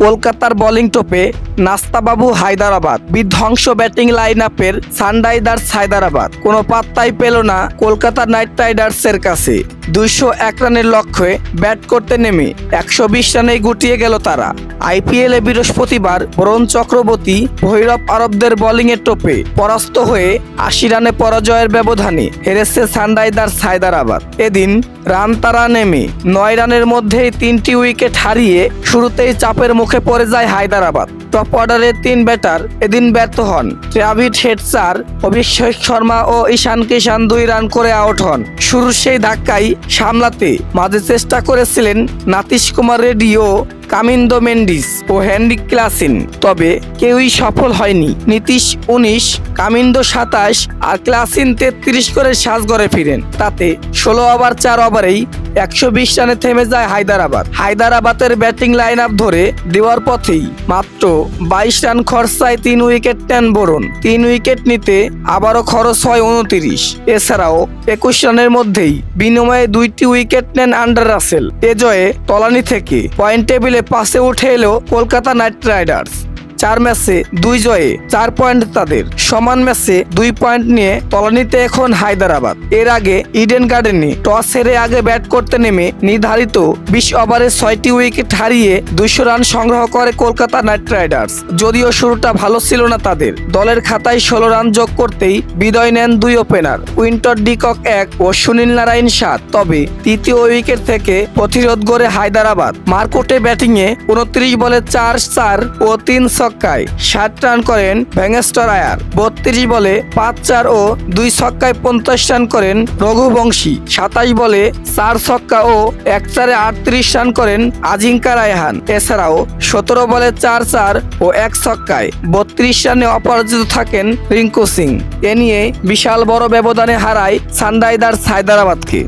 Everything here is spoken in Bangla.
কলকাতার বোলিং টোপে নাস্তাবাবু হায়দারাবাদ। বিধ্বংস ব্যাটিং লাইন আপের সানরাইজার্স হায়দারাবাদ। কোনো পাত্তাই পেল না কলকাতা নাইট রাইডার্সের কাছে। দুইশো এক রানের লক্ষ্যে ব্যাট করতে নেমে একশো বিশ রানে গুটিয়ে গেল তারা। আইপিএলে বৃহস্পতিবার বরুণ চক্রবর্তী, ভৈরব আরবদের বোলিংয়ের টোপে পরাস্ত হয়ে আশি রানে পরাজয়ের ব্যবধানে হেরেছে সানরাইজার্স হায়দ্রাবাদ। এদিন রান তারা নেমে নয় রানের মধ্যেই তিনটি উইকেট হারিয়ে শুরুতেই চাপের মুখে পড়ে যায় হায়দ্রাবাদ। টপ অর্ডারের তিন ব্যাটার। এদিন ব্যর্থ হন। ট্রাভিড হেডসার অভিষেক শর্মা ও ঈশান কিষান দুই রান করে আউট হন। শুরুর সেই ধাক্কাই সামলাতে মাঝে চেষ্টা করেছিলেন নাতিশ কুমার রেড্ডি ও কামিন্দো মেন্ডিস ও হ্যান্ডি ক্লাসিন। তবে কেউই সফল হয়নি। নীতিশ, উনিশ কামিন্দো সাতাশ আর ক্লাসিন তেত্রিশ করে সাজগড়ে ফিরেন। তাতে ষোলো ওভার, চার ওভারেই একশো বিশ রানে থেমে যায় হায়দ্রাবাদ। হায়দ্রাবাদের ব্যাটিং লাইন আপ ধরে দেওয়ার পথেই মাত্র বাইশ রান খরচায় তিন উইকেট নেন বরুণ। তিন উইকেট নিতে আবারও খরচ হয় উনতিরিশ। এছাড়াও একুশ রানের মধ্যেই বিনিময়ে দুইটি উইকেট নেন আন্ডার রাসেল। এ জয়ে তলানি থেকে পয়েন্ট টেবিলে পাশে উঠে এলো কলকাতা নাইট রাইডার্স। চার ম্যাচে দুই জয়ে চার পয়েন্ট তাদের। সমান ম্যাচে দুই পয়েন্ট নিয়ে তলানিতে এখন হায়দ্রাবাদ। এর আগে ইডেন গার্ডেনে টস হেরে আগে ব্যাট করতে নেমে নির্ধারিত বিশ ওভারে ছয়টি উইকেট হারিয়ে দুইশো রান সংগ্রহ করে কলকাতা নাইট রাইডার্স। যদিও শুরুটা ভালো ছিল না তাদের। দলের খাতায় ষোলো রান যোগ করতেই বিদায় নেন দুই ওপেনার উইন্টার ডিকক এক ও সুনীল নারায়ণ সাত। তবে তৃতীয় উইকেট থেকে প্রতিরোধ গড়ে হায়দ্রাবাদ। মার্কোটে ব্যাটিংয়ে উনত্রিশ বলে চার চার ও তিন ছক্কায় ষাট রান করেন ভেঙ্গেস্টর আয়ার। বত্রিশ বলে পাঁচ চার ও দুই ছক্কায় পঞ্চাশ রান করেন রঘুবংশী। সাতাশ বলে চার ছক্কা ও এক চারে আটত্রিশ রান করেন আজিঙ্কা রায়হান। এছাড়াও সতেরো বলে চার চার ও এক ছক্কায় বত্রিশ রানে অপরাজিত থাকেন রিঙ্কু সিং। এ নিয়ে বিশাল বড় ব্যবধানে হারায় সানরাইজার্স হায়দ্রাবাদকে।